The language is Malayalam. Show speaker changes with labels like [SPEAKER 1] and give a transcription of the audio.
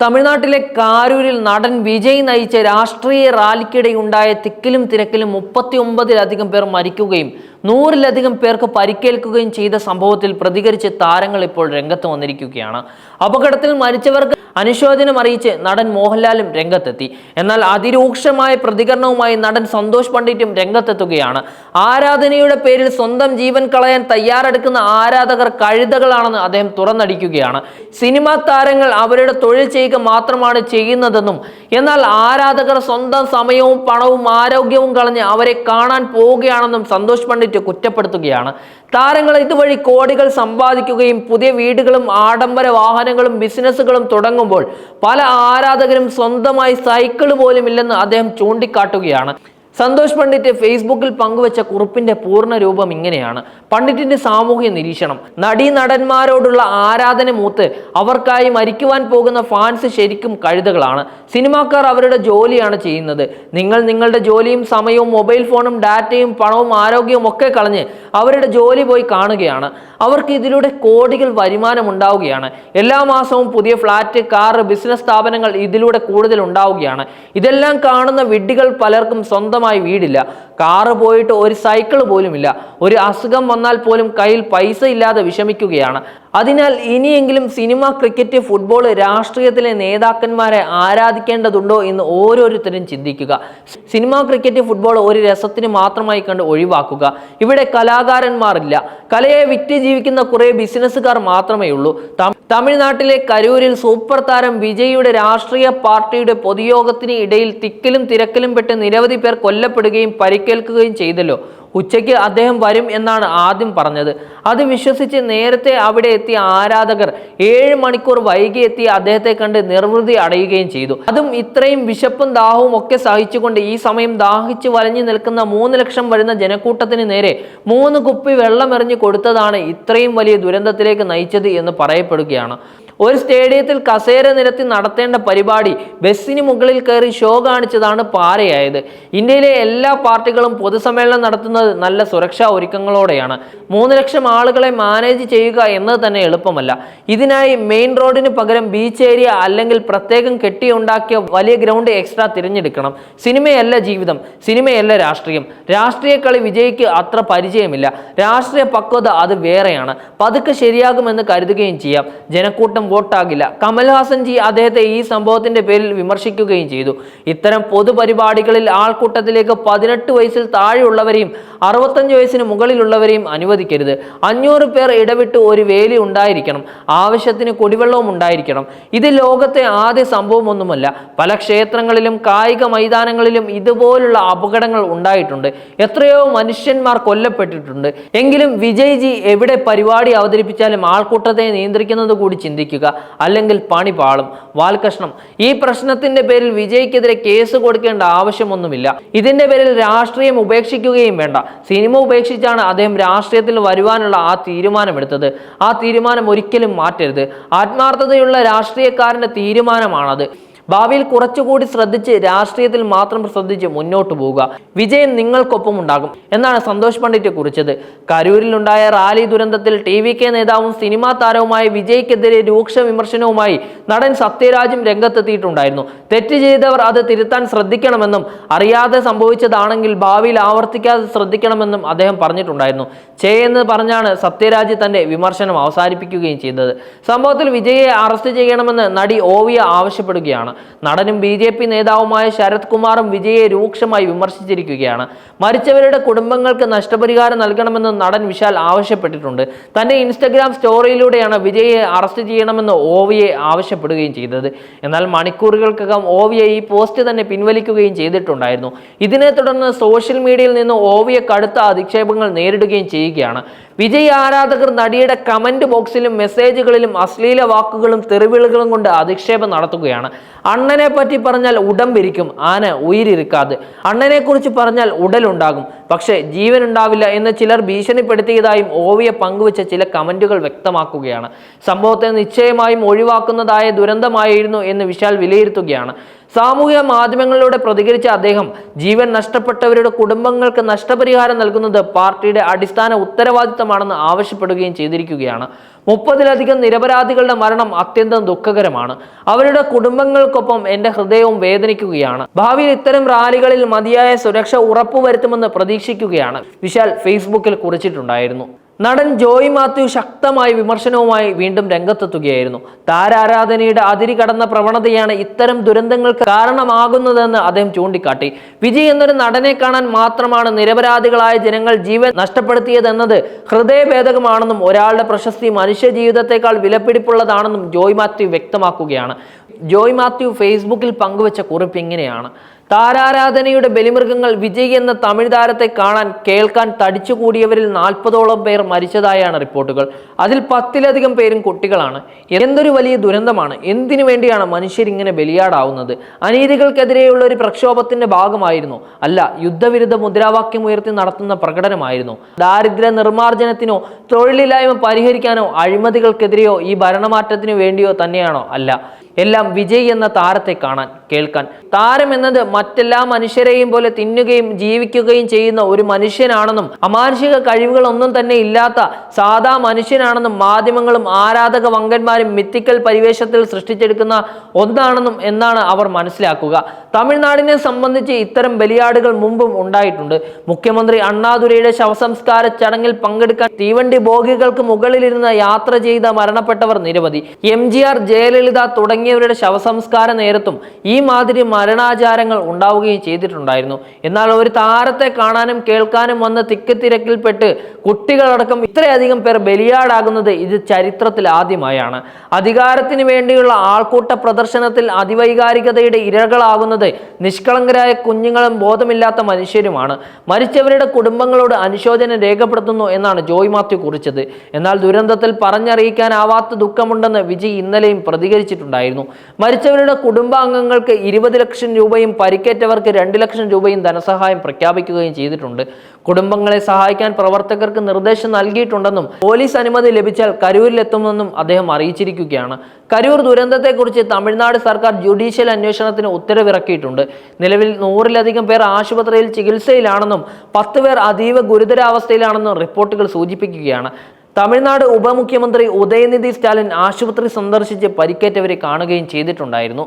[SPEAKER 1] തമിഴ്നാട്ടിലെ കാരൂരിൽ നടൻ വിജയ് നയിച്ച രാഷ്ട്രീയ റാലിക്കിടെയുണ്ടായ തിക്കിലും തിരക്കിലും മുപ്പത്തി ഒമ്പതിലധികം പേർ മരിക്കുകയും നൂറിലധികം പേർക്ക് പരിക്കേൽക്കുകയും ചെയ്ത സംഭവത്തിൽ പ്രതികരിച്ച് താരങ്ങൾ ഇപ്പോൾ രംഗത്ത് വന്നിരിക്കുകയാണ്. അപകടത്തിൽ മരിച്ചവർക്ക് അനുശോചനം അറിയിച്ച് നടൻ മോഹൻലാലും രംഗത്തെത്തി. എന്നാൽ അതിരൂക്ഷമായ പ്രതികരണവുമായി നടൻ സന്തോഷ് പണ്ഡിറ്റും രംഗത്തെത്തുകയാണ്. ആരാധനയുടെ പേരിൽ സ്വന്തം ജീവൻ കളയാൻ തയ്യാറെടുക്കുന്ന ആരാധകർ കഴുതകളാണെന്ന് അദ്ദേഹം തുറന്നടിക്കുകയാണ്. സിനിമാ താരങ്ങൾ അവരുടെ തൊഴിൽ ചെയ്യുക മാത്രമാണ് ചെയ്യുന്നതെന്നും എന്നാൽ ആരാധകർ സ്വന്തം സമയവും പണവും ആരോഗ്യവും കളഞ്ഞ് അവരെ കാണാൻ പോവുകയാണെന്നും സന്തോഷ് പണ്ഡിറ്റ് കുറ്റപ്പെടുത്തുകയാണ്. താരങ്ങൾ ഇതുവഴി കോടികൾ സമ്പാദിക്കുകയും പുതിയ വീടുകളും ആഡംബര വാഹനങ്ങളും ബിസിനസ്സുകളും തുടങ്ങുമ്പോൾ പല ആരാധകരും സ്വന്തമായി സൈക്കിൾ പോലും ഇല്ലെന്ന് അദ്ദേഹം ചൂണ്ടിക്കാട്ടുകയാണ്. സന്തോഷ് പണ്ഡിറ്റ് ഫേസ്ബുക്കിൽ പങ്കുവച്ച കുറിപ്പിന്റെ പൂർണ രൂപം ഇങ്ങനെയാണ്. പണ്ഡിറ്റിന്റെ സാമൂഹ്യ നിരീക്ഷണം. നടീ നടന്മാരോടുള്ള ആരാധന മൂത്ത് അവർക്കായി മരിക്കുവാൻ പോകുന്ന ഫാൻസ് ശരിക്കും കഴുതകളാണ്. സിനിമാക്കാർ അവരുടെ ജോലിയാണ് ചെയ്യുന്നത്. നിങ്ങൾ നിങ്ങളുടെ ജോലിയും സമയവും മൊബൈൽ ഫോണും ഡാറ്റയും പണവും ആരോഗ്യവും ഒക്കെ കളഞ്ഞ് അവരുടെ ജോലി പോയി കാണുകയാണ്. അവർക്ക് ഇതിലൂടെ കോടികൾ വരുമാനം ഉണ്ടാവുകയാണ്. എല്ലാ മാസവും പുതിയ ഫ്ലാറ്റ് കാർ ബിസിനസ് സ്ഥാപനങ്ങൾ ഇതിലൂടെ കൂടുതൽ ഉണ്ടാവുകയാണ്. ഇതെല്ലാം കാണുന്ന വിഡ്ഢികൾ പലർക്കും സ്വന്തമായി വീടില്ല. കാറ് പോയിട്ട് ഒരു സൈക്കിൾ പോലുമില്ല. ഒരു അസുഖം വന്നാൽ പോലും കയ്യിൽ പൈസ ഇല്ലാതെ വിഷമിക്കുകയാണ്. അതിനാൽ ഇനിയെങ്കിലും സിനിമ ക്രിക്കറ്റ് ഫുട്ബോൾ രാഷ്ട്രീയത്തിലെ നേതാക്കന്മാരെ ആരാധിക്കേണ്ടതുണ്ടോ എന്ന് ഓരോരുത്തരും ചിന്തിക്കുക. സിനിമ ക്രിക്കറ്റ് ഫുട്ബോൾ ഒരു രസത്തിന് മാത്രമായി കണ്ട് ഒഴിവാക്കുക. ഇവിടെ കലാകാരന്മാരില്ല. കലയെ വിറ്റ് ജീവിക്കുന്ന കുറേ ബിസിനസ്സുകാർ മാത്രമേ ഉള്ളൂ. തമിഴ്നാട്ടിലെ കരൂരിൽ സൂപ്പർ താരം വിജയിയുടെ രാഷ്ട്രീയ പാർട്ടിയുടെ പൊതുയോഗത്തിന് ഇടയിൽ തിക്കിലും തിരക്കിലും പെട്ട് നിരവധി പേർ കൊല്ലപ്പെടുകയും പരിക്കേൽക്കുകയും ചെയ്തല്ലോ. ഉച്ചയ്ക്ക് അദ്ദേഹം വരും എന്നാണ് ആദ്യം പറഞ്ഞത്. അത് വിശ്വസിച്ച് നേരത്തെ അവിടെ എത്തിയ ആരാധകർ ഏഴ് മണിക്കൂർ വൈകി എത്തി അദ്ദേഹത്തെ കണ്ട് നിർവൃതി അടയുകയും ചെയ്തു. അതും ഇത്രയും വിശപ്പും ദാഹവും ഒക്കെ സഹിച്ചുകൊണ്ട് ഈ സമയം ദാഹിച്ച് വലഞ്ഞു നിൽക്കുന്ന മൂന്ന് ലക്ഷം വരുന്ന ജനക്കൂട്ടത്തിന് നേരെ മൂന്ന് കുപ്പി വെള്ളം എറിഞ്ഞു കൊടുത്തതാണ് ഇത്രയും വലിയ ദുരന്തത്തിലേക്ക് നയിച്ചത് എന്ന് പറയപ്പെടുകയാണ്. ഒരു സ്റ്റേഡിയത്തിൽ കസേര നിരത്തി നടത്തേണ്ട പരിപാടി ബസ്സിന് മുകളിൽ കയറി ഷോ കാണിച്ചതാണ് പാരയായത്. ഇന്ത്യയിലെ എല്ലാ പാർട്ടികളും പൊതുസമ്മേളനം നടത്തുന്നത് നല്ല സുരക്ഷാ ഒരുക്കങ്ങളോടെയാണ്. മൂന്ന് ലക്ഷം ആളുകളെ മാനേജ് ചെയ്യുക എന്നത് തന്നെ എളുപ്പമല്ല. ഇതിനായി മെയിൻ റോഡിന് പകരം ബീച്ച് ഏരിയ അല്ലെങ്കിൽ പ്രത്യേകം കെട്ടിയുണ്ടാക്കിയ വലിയ ഗ്രൗണ്ട് എക്സ്ട്രാ തിരഞ്ഞെടുക്കണം. സിനിമയല്ല ജീവിതം സിനിമയല്ല രാഷ്ട്രീയം. രാഷ്ട്രീയ കളി വിജയിക്ക് അത്ര പരിചയമില്ല. രാഷ്ട്രീയ പക്വത അത് വേറെയാണ്. പതുക്കെ ശരിയാകുമെന്ന് കരുതുകയും ചെയ്യാം. ജനക്കൂട്ടം വോട്ടാകില്ല. കമൽഹാസൻ ജി അദ്ദേഹത്തെ ഈ സംഭവത്തിന്റെ പേരിൽ വിമർശിക്കുകയും ചെയ്തു. ഇത്തരം പൊതുപരിപാടികളിൽ ആൾക്കൂട്ടത്തിലേക്ക് പതിനെട്ട് വയസ്സിൽ താഴെയുള്ളവരെയും അറുപത്തഞ്ച് വയസ്സിന് മുകളിലുള്ളവരെയും അനുവദിക്കരുത്. അഞ്ഞൂറ് പേർ ഇടവിട്ട് ഒരു വേലി ഉണ്ടായിരിക്കണം. ആവശ്യത്തിന് കുടിവെള്ളവും ഉണ്ടായിരിക്കണം. ഇത് ലോകത്തെ ആദ്യ സംഭവമൊന്നുമല്ല. പല ക്ഷേത്രങ്ങളിലും കായിക മൈതാനങ്ങളിലും ഇതുപോലുള്ള അപകടങ്ങൾ ഉണ്ടായിട്ടുണ്ട്. എത്രയോ മനുഷ്യന്മാർ കൊല്ലപ്പെട്ടിട്ടുണ്ട്. എങ്കിലും വിജയ് ജി എവിടെ പരിപാടി അവതരിപ്പിച്ചാലും ആൾക്കൂട്ടത്തെ നിയന്ത്രിക്കുന്നത് കൂടി ചിന്തിക്കുക. അല്ലെങ്കിൽ പണി പാളും. വാൽകഷ്ണം ഈ പ്രശ്നത്തിന്റെ പേരിൽ വിജയ്ക്കെതിരെ കേസ് കൊടുക്കേണ്ട ആവശ്യമൊന്നുമില്ല. ഇതിന്റെ പേരിൽ രാഷ്ട്രീയം ഉപേക്ഷിക്കുകയും വേണ്ട. സിനിമ ഉപേക്ഷിച്ചാണ് അദ്ദേഹം രാഷ്ട്രീയത്തിൽ വരുവാനുള്ള ആ തീരുമാനമെടുത്തത്. ആ തീരുമാനം ഒരിക്കലും മാറ്റരുത്. ആത്മാർത്ഥതയുള്ള രാഷ്ട്രീയക്കാരന്റെ തീരുമാനമാണത്. ഭാവിയിൽ കുറച്ചുകൂടി ശ്രദ്ധിച്ച് രാഷ്ട്രീയത്തിൽ മാത്രം ശ്രദ്ധിച്ച് മുന്നോട്ട് പോവുക. വിജയം നിങ്ങൾക്കൊപ്പം ഉണ്ടാകും. എന്നാണ് സന്തോഷ് പണ്ഡിറ്റ് കുറിച്ചത്. കരൂരിലുണ്ടായ റാലി ദുരന്തത്തിൽ ടി വി കെ നേതാവും സിനിമാ താരവുമായ വിജയ്ക്കെതിരെ രൂക്ഷ വിമർശനവുമായി നടൻ സത്യരാജും രംഗത്തെത്തിയിട്ടുണ്ടായിരുന്നു. തെറ്റ് ചെയ്തവർ അത് തിരുത്താൻ ശ്രദ്ധിക്കണമെന്നും അറിയാതെ സംഭവിച്ചതാണെങ്കിൽ ഭാവിയിൽ ആവർത്തിക്കാതെ ശ്രദ്ധിക്കണമെന്നും അദ്ദേഹം പറഞ്ഞിട്ടുണ്ടായിരുന്നു. ചേ എന്ന് പറഞ്ഞാണ് സത്യരാജ് തന്റെ വിമർശനം അവസാനിപ്പിക്കുകയും ചെയ്തത്. സംഭവത്തിൽ വിജയെ അറസ്റ്റ് ചെയ്യണമെന്ന് നടി ഓവിയ ആവശ്യപ്പെടുകയാണ്. നടനും ബി ജെ പി നേതാവുമായ ശരത് കുമാറും വിജയെ രൂക്ഷമായി വിമർശിച്ചിരിക്കുകയാണ്. മരിച്ചവരുടെ കുടുംബങ്ങൾക്ക് നഷ്ടപരിഹാരം നൽകണമെന്ന് നടൻ വിശാൽ ആവശ്യപ്പെട്ടിട്ടുണ്ട്. തന്റെ ഇൻസ്റ്റഗ്രാം സ്റ്റോറിയിലൂടെയാണ് വിജയെ അറസ്റ്റ് ചെയ്യണമെന്ന് ഓവിയെ ആവശ്യപ്പെടുകയും ചെയ്തത്. എന്നാൽ മണിക്കൂറുകൾക്കകം ഓവിയ ഈ പോസ്റ്റ് തന്നെ പിൻവലിക്കുകയും ചെയ്തിട്ടുണ്ടായിരുന്നു. ഇതിനെ തുടർന്ന് സോഷ്യൽ മീഡിയയിൽ നിന്ന് ഓവിയ കടുത്ത അധിക്ഷേപങ്ങൾ നേരിടുകയും ചെയ്യുകയാണ്. വിജയ് ആരാധകർ നടിയുടെ കമന്റ് ബോക്സിലും മെസ്സേജുകളിലും അശ്ലീല വാക്കുകളും തെറിവിളികളും കൊണ്ട് അധിക്ഷേപം നടത്തുകയാണ്. അണ്ണനെ പറ്റി പറഞ്ഞാൽ ഉടമ്പിരിക്കും ആന ഉയിരിക്കാതെ അണ്ണനെ കുറിച്ച് പറഞ്ഞാൽ ഉടലുണ്ടാകും. പക്ഷേ ജീവൻ ഉണ്ടാവില്ല എന്ന് ചിലർ ഭീഷണിപ്പെടുത്തിയതായും ഓവിയെ പങ്കുവച്ച ചില കമന്റുകൾ വ്യക്തമാക്കുകയാണ്. സംഭവത്തെ നിശ്ചയമായും ഒഴിവാക്കുന്നതായ ദുരന്തമായിരുന്നു എന്ന് വിശാൽ വിലയിരുത്തുകയാണ്. സാമൂഹിക മാധ്യമങ്ങളിലൂടെ പ്രതികരിച്ച അദ്ദേഹം ജീവൻ നഷ്ടപ്പെട്ടവരുടെ കുടുംബങ്ങൾക്ക് നഷ്ടപരിഹാരം നൽകുന്നത് പാർട്ടിയുടെ അടിസ്ഥാന ഉത്തരവാദിത്തമാണെന്ന് ആവശ്യപ്പെടുകയും ചെയ്തിരിക്കുകയാണ്. മുപ്പതിലധികം നിരപരാധികളുടെ മരണം അത്യന്തം ദുഃഖകരമാണ്. അവരുടെ കുടുംബങ്ങൾക്കൊപ്പം എന്റെ ഹൃദയവും വേദനിക്കുകയാണ്. ഭാവിയിൽ ഇത്തരം റാലികളിൽ മതിയായ സുരക്ഷ ഉറപ്പുവരുത്തുമെന്ന് പ്രതീക്ഷിക്കുകയാണ്. വിശാൽ ഫേസ്ബുക്കിൽ കുറിച്ചിട്ടുണ്ടായിരുന്നു. നടൻ ജോയ് മാത്യു ശക്തമായ വിമർശനവുമായി വീണ്ടും രംഗത്തെത്തുകയായിരുന്നു. താരാരാധനയുടെ അതിരി കടന്ന പ്രവണതയാണ് ഇത്തരം ദുരന്തങ്ങൾക്ക് കാരണമാകുന്നതെന്ന് അദ്ദേഹം ചൂണ്ടിക്കാട്ടി. വിജയ് എന്നൊരു നടനെ കാണാൻ മാത്രമാണ് നിരപരാധികളായ ജനങ്ങൾ ജീവൻ നഷ്ടപ്പെടുത്തിയതെന്നത് ഹൃദയഭേദകമാണെന്നും ഒരാളുടെ പ്രശസ്തി മനുഷ്യ ജീവിതത്തെക്കാൾ വിലപിടിപ്പുള്ളതാണെന്നും ജോയ് മാത്യു വ്യക്തമാക്കുകയാണ്. ജോയ് മാത്യു ഫേസ്ബുക്കിൽ പങ്കുവച്ച കുറിപ്പ് ഇങ്ങനെയാണ്. താരാരാധനയുടെ ബലിമൃഗങ്ങൾ വിജയ് എന്ന തമിഴ് താരത്തെ കാണാൻ കേൾക്കാൻ തടിച്ചുകൂടിയവരിൽ നാൽപ്പതോളം പേർ മരിച്ചതായാണ് റിപ്പോർട്ടുകൾ. അതിൽ പത്തിലധികം പേരും കുട്ടികളാണ്. എന്തൊരു വലിയ ദുരന്തമാണ്. എന്തിനു വേണ്ടിയാണ് മനുഷ്യരിങ്ങനെ ബലിയാടാവുന്നത്? അനീതികൾക്കെതിരെയുള്ള ഒരു പ്രക്ഷോഭത്തിന്റെ ഭാഗമായിരുന്നു. അല്ല യുദ്ധവിരുദ്ധ മുദ്രാവാക്യം ഉയർത്തി നടത്തുന്ന പ്രകടനമായിരുന്നു. ദാരിദ്ര്യ നിർമ്മാർജനത്തിനോ തൊഴിലില്ലായ്മ പരിഹരിക്കാനോ അഴിമതികൾക്കെതിരെയോ ഈ ഭരണമാറ്റത്തിനു വേണ്ടിയോ തന്നെയാണോ? അല്ല. എല്ലാം വിജയ് എന്ന താരത്തെ കാണാൻ കേൾക്കാൻ. താരം എന്നത് മറ്റെല്ലാ മനുഷ്യരെയും പോലെ തിന്നുകയും ജീവിക്കുകയും ചെയ്യുന്ന ഒരു മനുഷ്യനാണെന്നും അമാനുഷിക കഴിവുകളൊന്നും തന്നെ ഇല്ലാത്ത സാധാ മനുഷ്യനാണെന്നും മാധ്യമങ്ങളും ആരാധക വങ്കന്മാരും മിത്തിക്കൽ പരിവേഷത്തിൽ സൃഷ്ടിച്ചെടുക്കുന്ന ഒന്നാണെന്നും എന്നാണ് അവർ മനസ്സിലാക്കുക. തമിഴ്നാടിനെ സംബന്ധിച്ച് ഇത്തരം ബലിയാടുകൾ മുമ്പും ഉണ്ടായിട്ടുണ്ട്. മുഖ്യമന്ത്രി അണ്ണാദുരൈയുടെ ശവസംസ്കാര ചടങ്ങിൽ പങ്കെടുക്കാൻ തീവണ്ടി ബോഗികൾക്ക് മുകളിലിരുന്ന് യാത്ര ചെയ്ത മരണപ്പെട്ടവർ നിരവധി. എം ജി ആർ ജയലളിത തുടങ്ങിയവരുടെ ശവസംസ്കാര നേരത്തും ഈ മാതിരി മരണാചാരങ്ങൾ ഉണ്ടാവുകയും ചെയ്തിട്ടുണ്ടായിരുന്നു. എന്നാൽ ഒരു താരത്തെ കാണാനും കേൾക്കാനും വന്ന തിക്കത്തിരക്കിൽപ്പെട്ട് കുട്ടികളടക്കം ഇത്രയധികം പേർ ബലിയാടാകുന്നത് ഇത് ചരിത്രത്തിൽ ആദ്യമായാണ്. അധികാരത്തിന് വേണ്ടിയുള്ള ആൾക്കൂട്ട പ്രദർശനത്തിൽ അതിവൈകാരികതയുടെ ഇരകളാകുന്നത് നിഷ്കളങ്കരായ കുഞ്ഞുങ്ങളും ബോധമില്ലാത്ത മനുഷ്യരുമാണ്. മരിച്ചവരുടെ കുടുംബങ്ങളോട് അനുശോചനം രേഖപ്പെടുത്തുന്നു എന്നാണ് ജോയ് മാത്യു കുറിച്ചത്. എന്നാൽ ദുരന്തത്തിൽ പറഞ്ഞറിയിക്കാനാവാത്ത ദുഃഖമുണ്ടെന്ന് വിജയ് ഇന്നലെയും പ്രതികരിച്ചിട്ടുണ്ടായിരുന്നു. മരിച്ചവരുടെ കുടുംബാംഗങ്ങൾക്ക് ഇരുപത് ലക്ഷം രൂപയും പരിക്കേറ്റവർക്ക് രണ്ട് ലക്ഷം രൂപയും ധനസഹായം പ്രഖ്യാപിക്കുകയും ചെയ്തിട്ടുണ്ട്. കുടുംബങ്ങളെ സഹായിക്കാൻ പ്രവർത്തകർക്ക് നിർദ്ദേശം നൽകിയിട്ടുണ്ടെന്നും പോലീസ് അനുമതി ലഭിച്ചാൽ കരൂരിലെത്തുമെന്നും അദ്ദേഹം അറിയിച്ചിരിക്കുകയാണ്. കരൂർ ദുരന്തത്തെക്കുറിച്ച് തമിഴ്നാട് സർക്കാർ ജുഡീഷ്യൽ അന്വേഷണത്തിന് ഉത്തരവിറക്കിയിട്ടുണ്ട്. നിലവിൽ നൂറിലധികം പേർ ആശുപത്രിയിൽ ചികിത്സയിലാണെന്നും പത്ത് പേർ അതീവ ഗുരുതരാവസ്ഥയിലാണെന്നും റിപ്പോർട്ടുകൾ സൂചിപ്പിക്കുകയാണ്. തമിഴ്നാട് ഉപമുഖ്യമന്ത്രി ഉദയനിധി സ്റ്റാലിൻ ആശുപത്രി സന്ദർശിച്ച് പരിക്കേറ്റവരെ കാണുകയും ചെയ്തിട്ടുണ്ടായിരുന്നു.